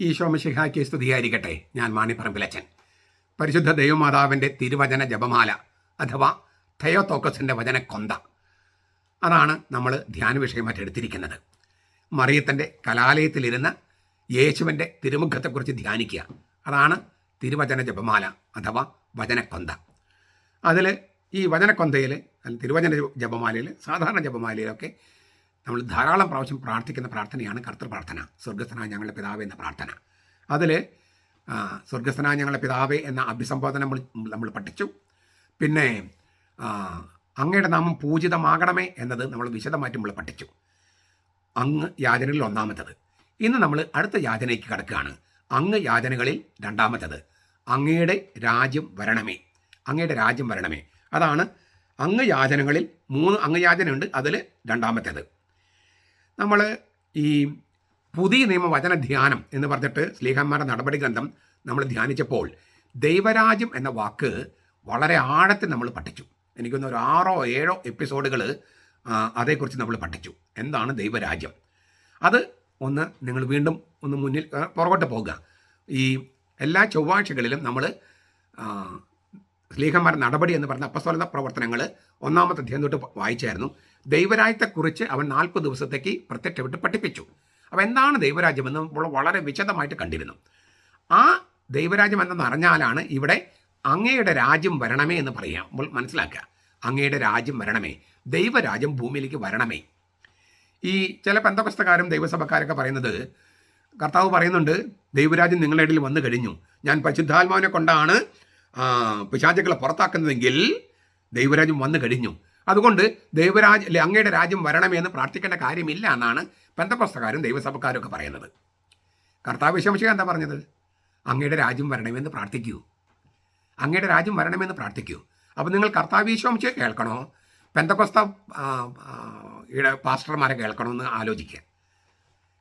ഈശോമിഷിഹായ്ക്ക് സ്തുതിയായിരിക്കട്ടെ. ഞാൻ മാണിപ്പറമ്പിലച്ചൻ പരിശുദ്ധ ദൈവമാതാവിന്റെ തിരുവചന ജപമാല അഥവാ തയോത്തോക്കസിന്റെ വചന കൊന്ത അതാണ് നമ്മൾ ധ്യാന വിഷയമായിട്ട് എടുത്തിരിക്കുന്നത്. മറിയത്തിന്റെ കലാലയത്തിലിരുന്ന് യേശുവിന്റെ തിരുമുഖത്തെക്കുറിച്ച് ധ്യാനിക്കുക. അതാണ് തിരുവചന ജപമാല അഥവാ വചനക്കൊന്ത. അതിൽ ഈ വചനക്കൊന്തയിൽ തിരുവചന ജപമാലയിൽ സാധാരണ ജപമാലയിലൊക്കെ നമ്മൾ ധാരാളം പ്രാവശ്യം പ്രാർത്ഥിക്കുന്ന പ്രാർത്ഥനയാണ് കർത്തൃപ്രാർത്ഥന. സ്വർഗസ്ഥനായ ഞങ്ങളുടെ പിതാവ് എന്ന പ്രാർത്ഥന. അതിൽ സ്വർഗസ്ഥനായ ഞങ്ങളുടെ പിതാവ് എന്ന അഭിസംബോധന നമ്മൾ നമ്മൾ പഠിച്ചു. പിന്നെ അങ്ങയുടെ നാമം പൂജിതമാകണമേ എന്നത് നമ്മൾ വിശദമായിട്ട് നമ്മൾ പഠിച്ചു. അങ്ങ് യാചനകളിൽ ഒന്നാമത്തത്. ഇന്ന് നമ്മൾ അടുത്ത യാചനയ്ക്ക് കിടക്കുകയാണ്. അങ്ങ് യാചനകളിൽ രണ്ടാമത്തത്. അങ്ങയുടെ രാജ്യം വരണമേ. അങ്ങയുടെ രാജ്യം വരണമേ. അതാണ് അങ്ങ് യാചനകളിൽ മൂന്ന് അങ്ങ് യാചനയുണ്ട്. അതിൽ രണ്ടാമത്തേത്. നമ്മൾ ഈ പുതിയ നിയമവചന ധ്യാനം എന്ന് പറഞ്ഞിട്ട് സ്ലീഹന്മാരുടെ നടപടി ഗ്രന്ഥം നമ്മൾ ധ്യാനിച്ചപ്പോൾ ദൈവരാജ്യം എന്ന വാക്ക് വളരെ ആഴത്തിൽ നമ്മൾ പഠിച്ചു. എനിക്കൊന്ന് ഒരു ആറോ ഏഴോ എപ്പിസോഡുകൾ അതേക്കുറിച്ച് നമ്മൾ പഠിച്ചു. എന്താണ് ദൈവരാജ്യം? അത് ഒന്ന് നിങ്ങൾ വീണ്ടും ഒന്ന് മുന്നിൽ പുറകോട്ട് പോകുക ഈ എല്ലാ ചൊവ്വാഴ്ചകളിലും നമ്മൾ സ്ലീഹന്മാരുടെ നടപടി എന്ന് പറഞ്ഞ അപ്പസ്വലത പ്രവർത്തനങ്ങൾ ഒന്നാമത്തെ അധ്യയനം തൊട്ട് വായിച്ചായിരുന്നു. ദൈവരാജ്യത്തെക്കുറിച്ച് അവൻ നാൽപ്പത് ദിവസത്തേക്ക് പ്രത്യക്ഷപ്പെട്ട് പഠിപ്പിച്ചു. അപ്പോൾ എന്താണ് ദൈവരാജ്യം എന്ന് നമ്മൾ വളരെ വിശദമായിട്ട് കണ്ടിരുന്നു. ആ ദൈവരാജ്യം എന്തെന്ന് അറിഞ്ഞാലാണ് ഇവിടെ അങ്ങയുടെ രാജ്യം വരണമേ എന്ന് പറയാം. നമ്മൾ മനസ്സിലാക്കുക. അങ്ങയുടെ രാജ്യം വരണമേ. ദൈവരാജ്യം ഭൂമിയിലേക്ക് വരണമേ. ഈ ചില പെന്തകസ്തക്കാരും ദൈവസഭക്കാരൊക്കെ പറയുന്നത് കർത്താവ് പറയുന്നുണ്ട് ദൈവരാജ്യം നിങ്ങളുടെ ഇടയിൽ വന്നു കഴിഞ്ഞു. ഞാൻ പരിശുദ്ധാത്മാവിനെ കൊണ്ടാണ് പിശാചുക്കളെ പുറത്താക്കുന്നതെങ്കിൽ ദൈവരാജ്യം വന്നു കഴിഞ്ഞു. അതുകൊണ്ട് ദൈവരാജ് അല്ലെ അങ്ങയുടെ രാജ്യം വരണമേ എന്ന് പ്രാർത്ഥിക്കേണ്ട കാര്യമില്ല എന്നാണ് ബന്ധപ്രസ്ഥക്കാരും ദൈവസഭക്കാരും ഒക്കെ പറയുന്നത്. കർത്താവ് വിശംശിക എന്താ പറഞ്ഞത്? അങ്ങയുടെ രാജ്യം വരണമെന്ന് പ്രാർത്ഥിക്കൂ. അങ്ങയുടെ രാജ്യം വരണമെന്ന് പ്രാർത്ഥിക്കൂ. അപ്പോൾ നിങ്ങൾ കർത്താവീശ്വംശയെ കേൾക്കണോ? പെന്തപ്രസ്ത പാസ്റ്റർമാരെ കേൾക്കണമെന്ന് ആലോചിക്കുക.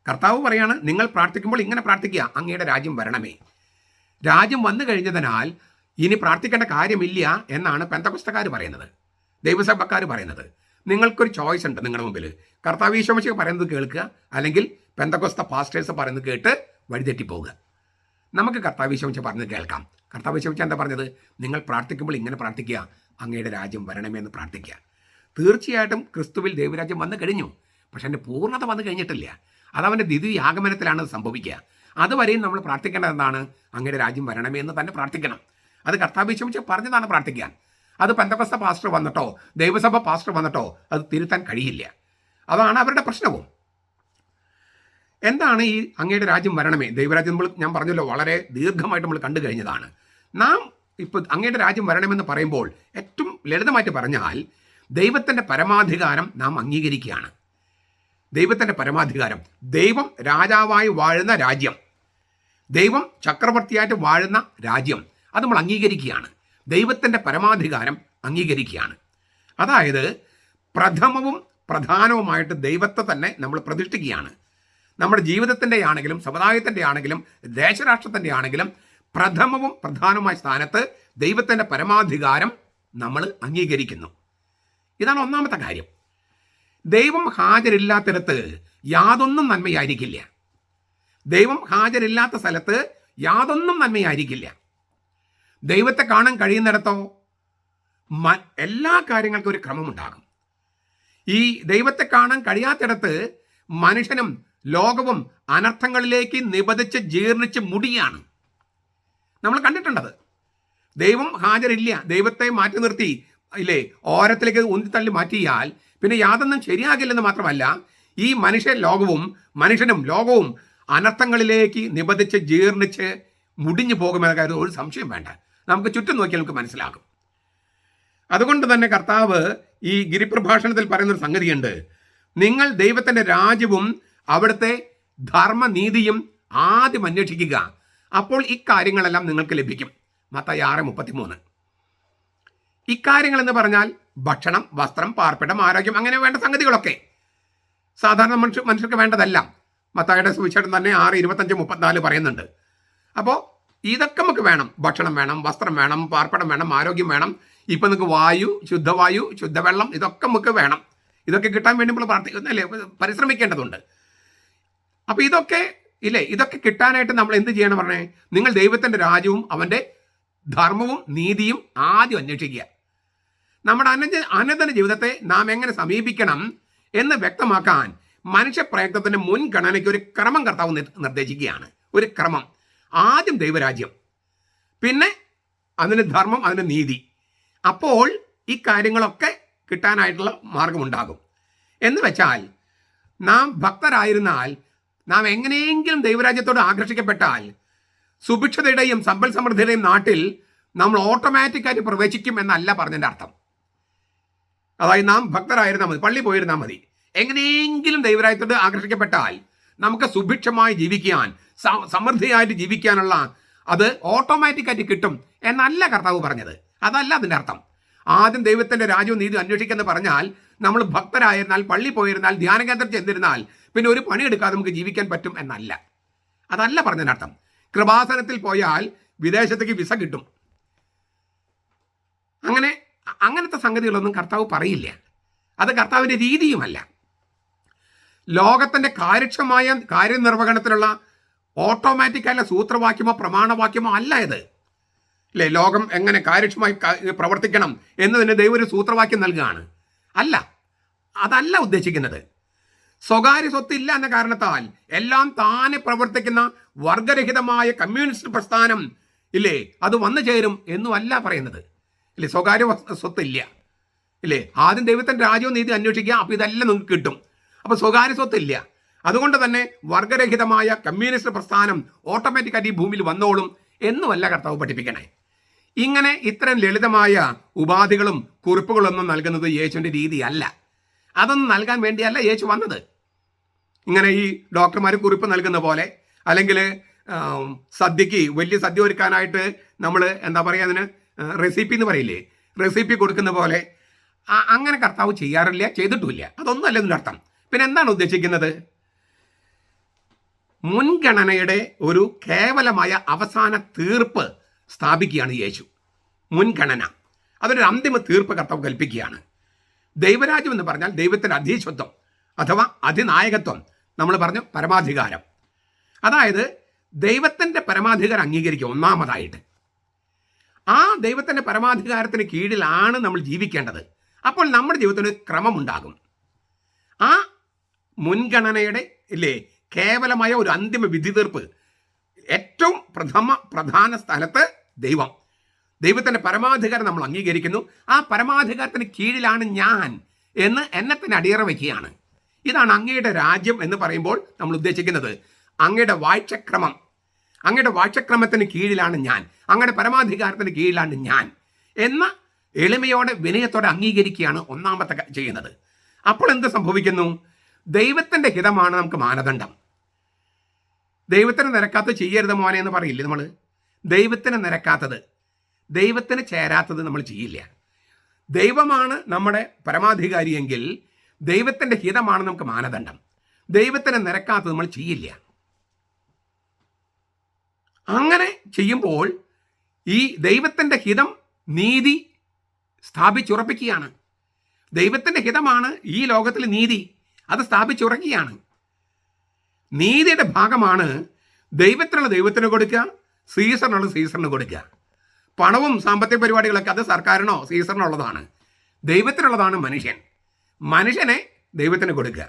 കർത്താവ് പറയാണ് നിങ്ങൾ പ്രാർത്ഥിക്കുമ്പോൾ ഇങ്ങനെ പ്രാർത്ഥിക്കുക അങ്ങയുടെ രാജ്യം വരണമേ. രാജ്യം വന്നു കഴിഞ്ഞതിനാൽ ഇനി പ്രാർത്ഥിക്കേണ്ട കാര്യമില്ല എന്നാണ് പെന്തപുസ്തകാർ പറയുന്നത്. ദൈവസഭക്കാർ പറയുന്നത്. നിങ്ങൾക്കൊരു ചോയ്സ് ഉണ്ട് നിങ്ങളുടെ മുമ്പിൽ കർത്താവീശ്വംശ പറയുന്നത് കേൾക്കുക അല്ലെങ്കിൽ പെന്തകൊസ്ത പാസ്റ്റേഴ്സ് പറയുന്നത് കേട്ട് വഴിതെറ്റി പോവുക നമുക്ക് കർത്താവിശ്വമിച്ച പറഞ്ഞത് കേൾക്കാം. കർത്താവിശ്വമിച്ച എന്താ പറഞ്ഞത്? നിങ്ങൾ പ്രാർത്ഥിക്കുമ്പോൾ ഇങ്ങനെ പ്രാർത്ഥിക്കുക അങ്ങയുടെ രാജ്യം വരണമേ എന്ന് പ്രാർത്ഥിക്കുക. തീർച്ചയായിട്ടും ക്രിസ്തുവിൽ ദൈവരാജ്യം വന്നു കഴിഞ്ഞു. പക്ഷെ എന്റെ പൂർണത വന്നു കഴിഞ്ഞിട്ടില്ല. അത് അവന്റെ ദ്വിതീയ ആഗമനത്തിലാണ് സംഭവിക്കുക. അതുവരെയും നമ്മൾ പ്രാർത്ഥിക്കേണ്ടത് എന്താണ്? അങ്ങയുടെ രാജ്യം വരണമേ എന്ന് തന്നെ പ്രാർത്ഥിക്കണം. അത് കർത്താവിശ്വമിച്ച് പറഞ്ഞതാണ് പ്രാർത്ഥിക്കാൻ. അത് പെന്തക്കസ്ത പാസ്റ്റർ വന്നിട്ടോ ദൈവസഭ പാസ്റ്റർ വന്നിട്ടോ അത് തിരുത്താൻ കഴിയില്ല. അതാണ് അവരുടെ പ്രശ്നവും. എന്താണ് ഈ അങ്ങയുടെ രാജ്യം വരണമേ? ദൈവരാജ്യം നമ്മൾ ഞാൻ പറഞ്ഞല്ലോ വളരെ ദീർഘമായിട്ട് നമ്മൾ കണ്ടു കഴിഞ്ഞതാണ്. നാം ഇപ്പോൾ അങ്ങയുടെ രാജ്യം വരണമെന്ന് പറയുമ്പോൾ ഏറ്റവും ലളിതമായിട്ട് പറഞ്ഞാൽ ദൈവത്തിന്റെ പരമാധികാരം നാം അംഗീകരിക്കുകയാണ്. ദൈവത്തിന്റെ പരമാധികാരം ദൈവം രാജാവായി വാഴുന്ന രാജ്യം. ദൈവം ചക്രവർത്തിയായിട്ട് വാഴുന്ന രാജ്യം. അത് നമ്മൾ അംഗീകരിക്കുകയാണ്. ദൈവത്തിന്റെ പരമാധികാരം അംഗീകരിക്കുകയാണ്. അതായത് പ്രഥമവും പ്രധാനവുമായിട്ട് ദൈവത്തെ തന്നെ നമ്മൾ പ്രതിഷ്ഠിക്കുകയാണ്. നമ്മുടെ ജീവിതത്തിന്റെ ആണെങ്കിലും സമുദായത്തിന്റെ ആണെങ്കിലും ദേശരാഷ്ട്രത്തിന്റെ ആണെങ്കിലും പ്രഥമവും പ്രധാനവുമായ സ്ഥാനത്ത് ദൈവത്തിന്റെ പരമാധികാരം നമ്മൾ അംഗീകരിക്കുന്നു. ഇതാണ് ഒന്നാമത്തെ കാര്യം. ദൈവം ഹാജരില്ലാത്തിടത്ത് യാതൊന്നും നന്മയായിരിക്കില്ല. ദൈവം ഹാജരില്ലാത്ത സ്ഥലത്ത് യാതൊന്നും നന്മയായിരിക്കില്ല. ദൈവത്തെ കാണാൻ കഴിയുന്നിടത്തോ? എല്ലാ കാര്യങ്ങൾക്കും ഒരു ക്രമമുണ്ടാകും. ഈ ദൈവത്തെ കാണാൻ കഴിയാത്തിടത്ത് മനുഷ്യനും ലോകവും അനർത്ഥങ്ങളിലേക്ക് നിബന്ധിച്ച് ജീർണിച്ച് മുടിയാണ്. നമ്മൾ കണ്ടിട്ടുണ്ടത്. ദൈവം ഹാജരില്ല. ദൈവത്തെ മാറ്റി നിർത്തി ഇല്ലേ ഓരത്തിലേക്ക് ഉന്തിത്തള്ളി മാറ്റിയാൽ പിന്നെ യാതൊന്നും ശരിയാകില്ലെന്ന് മാത്രമല്ല ഈ മനുഷ്യ ലോകവും മനുഷ്യനും ലോകവും അനർത്ഥങ്ങളിലേക്ക് നിബന്ധിച്ച് ജീർണിച്ച് മുടിഞ്ഞു പോകുമെന്ന കാര്യം ഒരു സംശയം വേണ്ട. നമുക്ക് ചുറ്റും നോക്കിയാൽ നമുക്ക് മനസ്സിലാകും. അതുകൊണ്ട് തന്നെ കർത്താവ് ഈ ഗിരിപ്രഭാഷണത്തിൽ പറയുന്നൊരു സംഗതിയുണ്ട്. നിങ്ങൾ ദൈവത്തിന്റെ രാജ്യവും അവിടുത്തെ ധർമ്മനീതിയും ആദ്യം അന്വേഷിക്കുക. അപ്പോൾ ഇക്കാര്യങ്ങളെല്ലാം നിങ്ങൾക്ക് ലഭിക്കും. മത്തായി ആറ് മുപ്പത്തിമൂന്ന്. ഇക്കാര്യങ്ങൾ എന്ന് പറഞ്ഞാൽ ഭക്ഷണം വസ്ത്രം പാർപ്പിടം ആരോഗ്യം അങ്ങനെ വേണ്ട സംഗതികളൊക്കെ. സാധാരണ മനുഷ്യ മനുഷ്യർക്ക് വേണ്ടതല്ല. മത്തായുടെ സുവിശേഷം തന്നെ ആറ് ഇരുപത്തഞ്ച് മുപ്പത്തിനാല് പറയുന്നുണ്ട്. അപ്പോൾ ഇതൊക്കെ നമുക്ക് വേണം. ഭക്ഷണം വേണം വസ്ത്രം വേണം പാർപ്പിടം വേണം ആരോഗ്യം വേണം. ഇപ്പം നിങ്ങൾക്ക് വായു ശുദ്ധവായു ശുദ്ധവെള്ളം ഇതൊക്കെ നമുക്ക് വേണം. ഇതൊക്കെ കിട്ടാൻ വേണ്ടി നമ്മൾ പ്രാർത്ഥിക്കുന്നല്ലേ പരിശ്രമിക്കേണ്ടതുണ്ട്. അപ്പോൾ ഇതൊക്കെ ഇല്ലേ? ഇതൊക്കെ കിട്ടാനായിട്ട് നമ്മൾ എന്ത് ചെയ്യണം പറഞ്ഞേ? നിങ്ങൾ ദൈവത്തിന്റെ രാജ്യവും അവന്റെ ധർമ്മവും നീതിയും ആദ്യം അന്വേഷിക്കുക. നമ്മുടെ അനന്ത അനന്തന ജീവിതത്തെ നാം എങ്ങനെ സമീപിക്കണം എന്ന് വ്യക്തമാക്കാൻ മനുഷ്യപ്രയത്നത്തിന്റെ മുൻഗണനയ്ക്ക് ഒരു ക്രമം കർത്താവ് നിർ- നിർദ്ദേശിക്കുകയാണ്. ഒരു ക്രമം. ആദ്യം ദൈവരാജ്യം പിന്നെ അതിന് ധർമ്മം അതിന് നീതി. അപ്പോൾ ഈ കാര്യങ്ങളൊക്കെ കിട്ടാനായിട്ടുള്ള മാർഗമുണ്ടാകും. എന്ന് വെച്ചാൽ നാം ഭക്തരായിരുന്നാൽ നാം എങ്ങനെയെങ്കിലും ദൈവരാജ്യത്തോട് ആകർഷിക്കപ്പെട്ടാൽ സുഭിക്ഷതയുടെയും സമ്പൽ സമൃദ്ധിയുടെയും നാട്ടിൽ നമ്മൾ ഓട്ടോമാറ്റിക്കായിട്ട് പ്രവേശിക്കും എന്നല്ല പറഞ്ഞതിന്റെ അർത്ഥം. അതായത് നാം ഭക്തരായിരുന്നാൽ മതി പള്ളി പോയിരുന്നാൽ മതി. എങ്ങനെയെങ്കിലും ദൈവരാജ്യത്തോട് ആകർഷിക്കപ്പെട്ടാൽ നമുക്ക് സുഭിക്ഷമായി ജീവിക്കാൻ സമൃദ്ധിയായിട്ട് ജീവിക്കാനുള്ള അത് ഓട്ടോമാറ്റിക്കായിട്ട് കിട്ടും എന്നല്ല കർത്താവ് പറഞ്ഞത്. അതല്ല അതിന്റെ അർത്ഥം. ആദ്യം ദൈവത്തിന്റെ രാജ്യവും നീതി അന്വേഷിക്കുമെന്ന് പറഞ്ഞാൽ നമ്മൾ ഭക്തരായിരുന്നാൽ പള്ളി പോയിരുന്നാൽ ധ്യാന കേന്ദ്രം ചെന്നിരുന്നാൽ പിന്നെ ഒരു പണിയെടുക്കാതെ നമുക്ക് ജീവിക്കാൻ പറ്റും എന്നല്ല. അതല്ല പറഞ്ഞതിനർത്ഥം കൃപാസനത്തിൽ പോയാൽ വിദേശത്തേക്ക് വിസ കിട്ടും. അങ്ങനെ അങ്ങനത്തെ സംഗതികളൊന്നും കർത്താവ് പറയില്ല. അത് കർത്താവിന്റെ രീതിയുമല്ല. ലോകത്തിന്റെ കാര്യക്ഷമമായ കാര്യനിർവഹണത്തിലുള്ള ഓട്ടോമാറ്റിക്കായുള്ള സൂത്രവാക്യമോ പ്രമാണവാക്യമോ അല്ല ഇത്. അല്ലേ ലോകം എങ്ങനെ കാര്യക്ഷമമായി പ്രവർത്തിക്കണം എന്നതിന് ദൈവം ഒരു സൂത്രവാക്യം നൽകുകയാണ്. അല്ല. അതല്ല ഉദ്ദേശിക്കുന്നത്. സ്വകാര്യ സ്വത്ത് ഇല്ല എന്ന കാരണത്താൽ എല്ലാം താനെ പ്രവർത്തിക്കുന്ന വർഗരഹിതമായ കമ്മ്യൂണിസ്റ്റ് പ്രസ്ഥാനം ഇല്ലേ? അത് വന്നു ചേരും എന്നുമല്ല പറയുന്നത്. ഇല്ലേ? സ്വകാര്യ സ്വത്ത് ഇല്ല. ഇല്ലേ? ആദ്യം ദൈവത്തിന്റെ രാജ്യവും നീതി അന്വേഷിക്കുക അപ്പോൾ ഇതെല്ലാം നിങ്ങൾക്ക് കിട്ടും. അപ്പോൾ സ്വകാര്യ സ്വത്തില്ല അതുകൊണ്ട് തന്നെ വർഗരഹിതമായ കമ്മ്യൂണിസ്റ്റ് പ്രസ്ഥാനം ഓട്ടോമാറ്റിക്കായിട്ട് ഈ ഭൂമിയിൽ വന്നോളും എന്നുമല്ല കർത്താവ് പഠിപ്പിക്കണേ. ഇങ്ങനെ ഇത്തരം ലളിതമായ ഉപാധികളും കുറിപ്പുകളൊന്നും നൽകുന്നത് യേശുവിന്റെ രീതിയല്ല. അതൊന്നും നൽകാൻ വേണ്ടിയല്ല യേശു വന്നത്. ഇങ്ങനെ ഈ ഡോക്ടർമാർ കുറിപ്പ് നൽകുന്ന പോലെ അല്ലെങ്കിൽ സദ്യക്ക് വലിയ സദ്യ ഒരുക്കാനായിട്ട് നമ്മൾ എന്താ പറയുക അതിന് റെസിപ്പി എന്ന് പറയില്ലേ? റെസിപ്പി കൊടുക്കുന്ന പോലെ അങ്ങനെ കർത്താവ് ചെയ്യാറില്ല ചെയ്തിട്ടുമില്ല. അതൊന്നും അല്ല അർത്ഥം പിന്നെ എന്താണ് ഉദ്ദേശിക്കുന്നത്? മുൻഗണനയുടെ ഒരു കേവലമായ അവസാന തീർപ്പ് സ്ഥാപിക്കുകയാണ് യേശു. മുൻഗണന. അതൊരു അന്തിമ തീർപ്പ് കർത്താവ് കൽപ്പിക്കുകയാണ്. ദൈവരാജ്യം എന്ന് പറഞ്ഞാൽ ദൈവത്തിന്റെ അധീശത്വം അഥവാ അധിനായകത്വം. നമ്മൾ പറഞ്ഞു പരമാധികാരം. അതായത് ദൈവത്തിന്റെ പരമാധികാരം അംഗീകരിക്കുക ഒന്നാമതായിട്ട്. ആ ദൈവത്തിന്റെ പരമാധികാരത്തിന് കീഴിലാണ് നമ്മൾ ജീവിക്കേണ്ടത്. അപ്പോൾ നമ്മുടെ ജീവിതത്തിന് ക്രമമുണ്ടാകും. ആ മുൻഗണനയുടെ ഇല്ലേ കേവലമായ ഒരു അന്തിമ വിധി തീർപ്പ് ഏറ്റവും പ്രഥമ പ്രധാന സ്ഥലത്ത് ദൈവം. ദൈവത്തിന്റെ പരമാധികാരം നമ്മൾ അംഗീകരിക്കുന്നു. ആ പരമാധികാരത്തിന് കീഴിലാണ് ഞാൻ എന്ന് എന്നെ തന്നെ അടിയറ വയ്ക്കുകയാണ്. ഇതാണ് അങ്ങയുടെ രാജ്യം എന്ന് പറയുമ്പോൾ നമ്മൾ ഉദ്ദേശിക്കുന്നത്. അങ്ങയുടെ വാഴ്ചക്രമം. അങ്ങയുടെ വാഴ്ചക്രമത്തിന് കീഴിലാണ് ഞാൻ. അങ്ങയുടെ പരമാധികാരത്തിന് കീഴിലാണ് ഞാൻ എന്ന എളിമയോടെ വിനയത്തോടെ അംഗീകരിക്കുകയാണ് ഒന്നാമത്തെ ചെയ്യുന്നത്. അപ്പോൾ എന്ത് സംഭവിക്കുന്നു? ദൈവത്തിന്റെ ഹിതമാണ് നമുക്ക് മാനദണ്ഡം. ദൈവത്തിന് നിരക്കാത്ത ചെയ്യരുത് മോനെ എന്ന് പറയില്ലേ നമ്മൾ ദൈവത്തിന് നിരക്കാത്തത് ദൈവത്തിന് ചേരാത്തത് നമ്മൾ ചെയ്യില്ല. ദൈവമാണ് നമ്മുടെ പരമാധികാരിയെങ്കിൽ ദൈവത്തിന്റെ ഹിതമാണ് നമുക്ക് മാനദണ്ഡം. ദൈവത്തിന് നിരക്കാത്തത് നമ്മൾ ചെയ്യില്ല. അങ്ങനെ ചെയ്യുമ്പോൾ ഈ ദൈവത്തിന്റെ ഹിതം നീതി സ്ഥാപിച്ചുറപ്പിക്കുകയാണ്. ദൈവത്തിന്റെ ഹിതമാണ് ഈ ലോകത്തിൽ നീതി. അത് സ്ഥാപിച്ചുറങ്ങിയാണ്. നീതിയുടെ ഭാഗമാണ് ദൈവത്തിനുള്ള ദൈവത്തിന് കൊടുക്കുക സീസറിനുള്ള സീസറിന് കൊടുക്കുക. പണവും സാമ്പത്തിക പരിപാടികളൊക്കെ അത് സർക്കാരിനോ സീസറിനുള്ളതാണ് ദൈവത്തിനുള്ളതാണ് മനുഷ്യൻ. മനുഷ്യനെ ദൈവത്തിന് കൊടുക്കുക.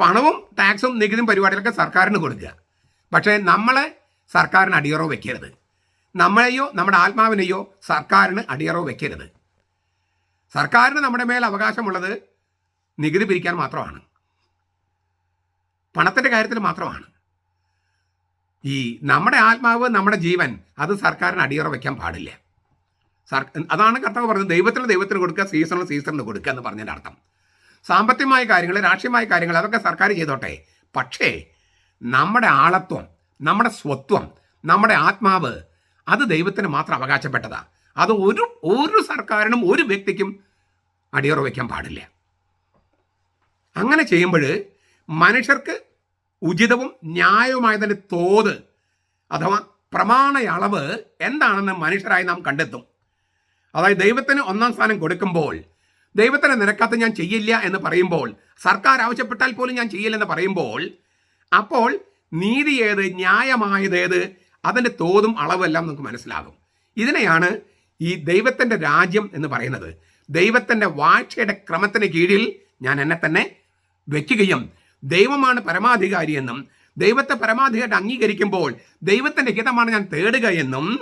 പണവും ടാക്സും നികുതിയും പരിപാടികളൊക്കെ സർക്കാരിന് കൊടുക്കുക. പക്ഷേ നമ്മളെ സർക്കാരിന് അടിയറോ വെക്കരുത്. നമ്മളെയോ നമ്മുടെ ആത്മാവിനെയോ സർക്കാരിന് അടിയറോ വെക്കരുത്. സർക്കാരിന് നമ്മുടെ മേൽ അവകാശമുള്ളത് നികുതി പിരിക്കാൻ മാത്രമാണ്. പണത്തിന്റെ കാര്യത്തിൽ മാത്രമാണ്. ഈ നമ്മുടെ ആത്മാവ് നമ്മുടെ ജീവൻ അത് സർക്കാരിന് അടിയറ വയ്ക്കാൻ പാടില്ല. സർ അതാണ് കർത്താവ് പറഞ്ഞത്. ദൈവത്തിന് ദൈവത്തിന് കൊടുക്കുക സീസണൽ സീസണിന് കൊടുക്കുക എന്ന് പറഞ്ഞതിന്റെ അർത്ഥം. സാമ്പത്തികമായ കാര്യങ്ങൾ രാഷ്ട്രീയമായ കാര്യങ്ങൾ അതൊക്കെ സർക്കാർ ചെയ്തോട്ടെ. പക്ഷേ നമ്മുടെ ആളത്വം നമ്മുടെ സ്വത്വം നമ്മുടെ ആത്മാവ് അത് ദൈവത്തിന് മാത്രം അവകാശപ്പെട്ടതാണ് അത് ഒരു ഒരു സർക്കാരിനും ഒരു വ്യക്തിക്കും അടിയറ വയ്ക്കാൻ പാടില്ല. അങ്ങനെ ചെയ്യുമ്പോൾ മനുഷ്യർക്ക് ഉചിതവും ന്യായവുമായതിന്റെ തോത് അഥവാ പ്രമാണ അളവ് എന്താണെന്ന് മനുഷ്യരായി നാം കണ്ടെത്തും. അതായത് ദൈവത്തിന് ഒന്നാം സ്ഥാനം കൊടുക്കുമ്പോൾ ദൈവത്തിന് നിരക്കാത്ത ഞാൻ ചെയ്യില്ല എന്ന് പറയുമ്പോൾ സർക്കാർ ആവശ്യപ്പെട്ടാൽ പോലും ഞാൻ ചെയ്യില്ലെന്ന് പറയുമ്പോൾ അപ്പോൾ നീതി ഏത് ന്യായമായത് ഏത് അതിന്റെ തോതും അളവെല്ലാം നമുക്ക് മനസ്സിലാകും. ഇതിനെയാണ് ഈ ദൈവത്തിന്റെ രാജ്യം എന്ന് പറയുന്നത്. ദൈവത്തിന്റെ വാഴ്ചയുടെ ക്രമത്തിന് കീഴിൽ ഞാൻ എന്നെ തന്നെ വയ്ക്കുകയും ദൈവമാണ് പരമാധികാരി എന്നും ദൈവത്തെ പരമാധികാരി അംഗീകരിക്കുമ്പോൾ ദൈവത്തിന്റെ ഹിതമാണ് ഞാൻ തേടുക എന്നും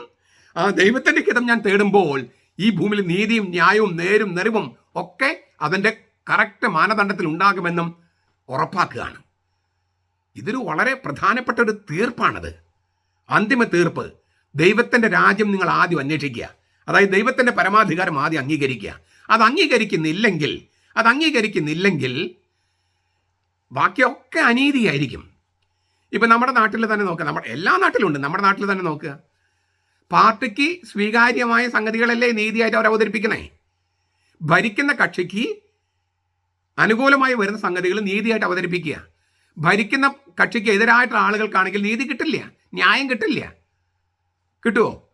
ആ ദൈവത്തിന്റെ ഹിതം ഞാൻ തേടുമ്പോൾ ഈ ഭൂമിയിൽ നീതിയും ന്യായവും നേരും നെറിവും ഒക്കെ അതിന്റെ കറക്റ്റ് മാനദണ്ഡത്തിൽ ഉണ്ടാകുമെന്നും ഉറപ്പാക്കുകയാണ്. ഇതൊരു വളരെ പ്രധാനപ്പെട്ട ഒരു തീർപ്പാണത്. അന്തിമ തീർപ്പ് ദൈവത്തിന്റെ രാജ്യം നിങ്ങൾ ആദ്യം അന്വേഷിക്കുക. അതായത് ദൈവത്തിന്റെ പരമാധികാരം ആദ്യം അംഗീകരിക്കുക. അത് അംഗീകരിക്കുന്നില്ലെങ്കിൽ അത് അംഗീകരിക്കുന്നില്ലെങ്കിൽ ബാക്കിയൊക്കെ അനീതിയായിരിക്കും. ഇപ്പം നമ്മുടെ നാട്ടിൽ തന്നെ നോക്കുക നമ്മുടെ എല്ലാ നാട്ടിലുണ്ട്. നമ്മുടെ നാട്ടിൽ തന്നെ നോക്കുക പാർട്ടിക്ക് സ്വീകാര്യമായ സംഗതികളല്ലേ നീതിയായിട്ട് അവർ അവതരിപ്പിക്കണേ ഭരിക്കുന്ന കക്ഷിക്ക് അനുകൂലമായി വരുന്ന സംഗതികൾ നീതിയായിട്ട് അവതരിപ്പിക്കുക. ഭരിക്കുന്ന കക്ഷിക്ക് എതിരായിട്ടുള്ള ആളുകൾക്കാണെങ്കിൽ നീതി കിട്ടില്ല ന്യായം കിട്ടില്ല. കിട്ടുമോ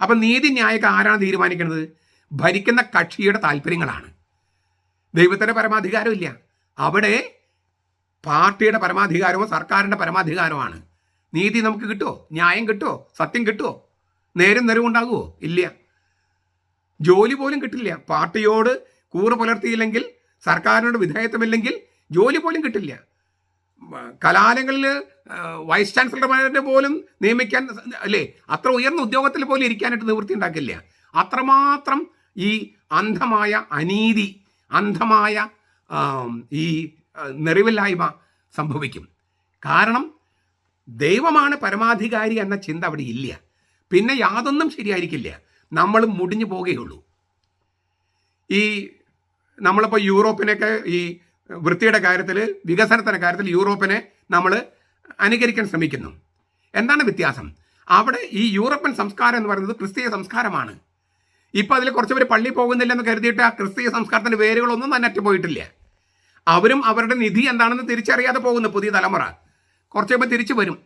അപ്പം നീതി ന്യായമൊക്കെ ആരാണ് തീരുമാനിക്കുന്നത്? ഭരിക്കുന്ന കക്ഷിയുടെ താല്പര്യങ്ങളാണ്. ദൈവത്തിന്റെ പരമാധികാരമില്ല. അവിടെ പാർട്ടിയുടെ പരമാധികാരമോ സർക്കാരിന്റെ പരമാധികാരമാണ് നീതി നമുക്ക് കിട്ടുമോ ന്യായം കിട്ടുമോ സത്യം കിട്ടുമോ നേരും നിറവുണ്ടാകുമോ ഇല്ല. ജോലി പോലും കിട്ടില്ല. പാർട്ടിയോട് കൂറ് പുലർത്തിയില്ലെങ്കിൽ സർക്കാരിനോട് വിധേയത്വമില്ലെങ്കിൽ ജോലി പോലും കിട്ടില്ല. കലാലയങ്ങളിൽ വൈസ് ചാൻസലർമാരെ പോലും നിയമിക്കാൻ അല്ലേ? അത്ര ഉയർന്ന ഉദ്യോഗത്തിൽ പോലും ഇരിക്കാനായിട്ട് നിവൃത്തി ഉണ്ടാക്കില്ല. അത്രമാത്രം ഈ അന്ധമായ അനീതി അന്ധമായ ഈ നെറിവില്ലായ്മ സംഭവിക്കും. കാരണം ദൈവമാണ് പരമാധികാരി എന്ന ചിന്ത അവിടെ ഇല്ല. പിന്നെ യാതൊന്നും ശരിയായിരിക്കില്ല. നമ്മൾ മുടിഞ്ഞു പോകുകയുള്ളൂ ഈ നമ്മളിപ്പോൾ യൂറോപ്പിനൊക്കെ ഈ വൃത്തിയുടെ കാര്യത്തിൽ വികസനത്തിന്റെ കാര്യത്തിൽ യൂറോപ്പിനെ നമ്മൾ അനുകരിക്കാൻ ശ്രമിക്കുന്നു. എന്താണ് വ്യത്യാസം? അവിടെ ഈ യൂറോപ്യൻ സംസ്കാരം എന്ന് പറയുന്നത് ക്രിസ്തീയ സംസ്കാരമാണ്. ഇപ്പം അതിൽ കുറച്ച് പേര് പള്ളി പോകുന്നില്ലെന്ന് കരുതിയിട്ട് ആ ക്രിസ്തീയ സംസ്കാരത്തിന്റെ വേരുകളൊന്നും തന്നെ അറ്റുപോയിട്ടില്ല. അവരും അവരുടെ നിധി എന്താണെന്ന് തിരിച്ചറിയാതെ പോകുന്നു പുതിയ തലമുറ. കുറച്ച് കഴിയുമ്പോൾ തിരിച്ചു വരും.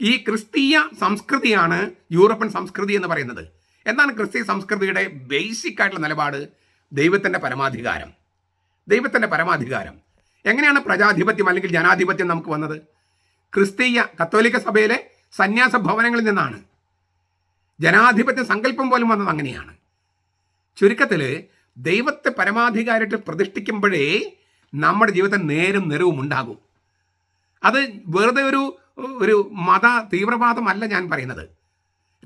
ഈ ക്രിസ്തീയ സംസ്കൃതിയാണ് യൂറോപ്യൻ സംസ്കൃതി എന്ന് പറയുന്നത്. എന്താണ് ക്രിസ്തീയ സംസ്കൃതിയുടെ ബേസിക് ആയിട്ടുള്ള നിലപാട്? ദൈവത്തിന്റെ പരമാധികാരം. ദൈവത്തിന്റെ പരമാധികാരം. എങ്ങനെയാണ് പ്രജാധിപത്യം അല്ലെങ്കിൽ ജനാധിപത്യം നമുക്ക് വന്നത്? ക്രിസ്തീയ കത്തോലിക്ക സഭയിലെ സന്യാസ ഭവനങ്ങളിൽ നിന്നാണ്. ജനാധിപത്യ സങ്കല്പം പോലും വന്നത് അങ്ങനെയാണ്. ചുരുക്കത്തിൽ ദൈവത്തെ പരമാധികാരമായിട്ട് പ്രതിഷ്ഠിക്കുമ്പോഴേ നമ്മുടെ ജീവിതത്തിൽ നേരും നിറവും ഉണ്ടാകും. അത് വെറുതെ ഒരു ഒരു മത തീവ്രവാദമല്ല ഞാൻ പറയുന്നത്.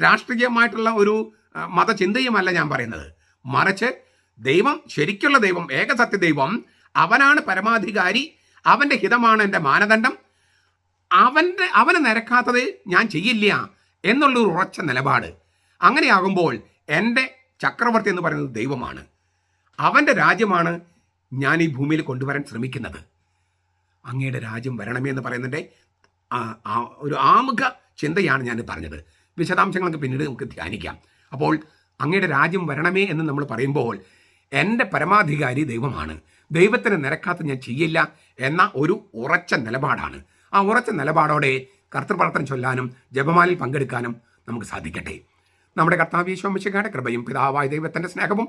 രാഷ്ട്രീയമായിട്ടുള്ള ഒരു മതചിന്തയുമല്ല ഞാൻ പറയുന്നത്. മറിച്ച് ദൈവം ശരിക്കുള്ള ദൈവം ഏകസത്യ ദൈവം അവനാണ് പരമാധികാരി അവന്റെ ഹിതമാണ് എന്റെ മാനദണ്ഡം. അവന്റെ അവന് നിരക്കാത്തത് ഞാൻ ചെയ്യില്ല എന്നുള്ളൊരു ഉറച്ച നിലപാട്. അങ്ങനെയാകുമ്പോൾ എന്റെ ചക്രവർത്തി എന്ന് പറയുന്നത് ദൈവമാണ്. അവന്റെ രാജ്യമാണ് ഞാൻ ഈ ഭൂമിയിൽ കൊണ്ടുവരാൻ ശ്രമിക്കുന്നത്. അങ്ങയുടെ രാജ്യം വരണമേ എന്ന് പറയുന്നതിന്റെ ഒരു ആമുഖ ചിന്തയാണ് ഞാൻ പറഞ്ഞത്. വിശദാംശങ്ങളൊക്കെ പിന്നീട് നമുക്ക് ധ്യാനിക്കാം. അപ്പോൾ അങ്ങയുടെ രാജ്യം വരണമേ എന്ന് നമ്മൾ പറയുമ്പോൾ എന്റെ പരമാധികാരി ദൈവമാണ്. ദൈവത്തിന് നിരക്കാത്ത ഞാൻ ചെയ്യില്ല എന്ന ഒരു ഉറച്ച നിലപാടാണ്. ആ ഉറച്ച നിലപാടോടെ കർത്തൃപ്രവർത്തനം ചൊല്ലാനും ജപമാലിൽ പങ്കെടുക്കാനും നമുക്ക് സാധിക്കട്ടെ. നമ്മുടെ കർത്താവീശ്വമിശിഖയുടെ കൃപയും പിതാവായ ദൈവത്തിന്റെ സ്നേഹവും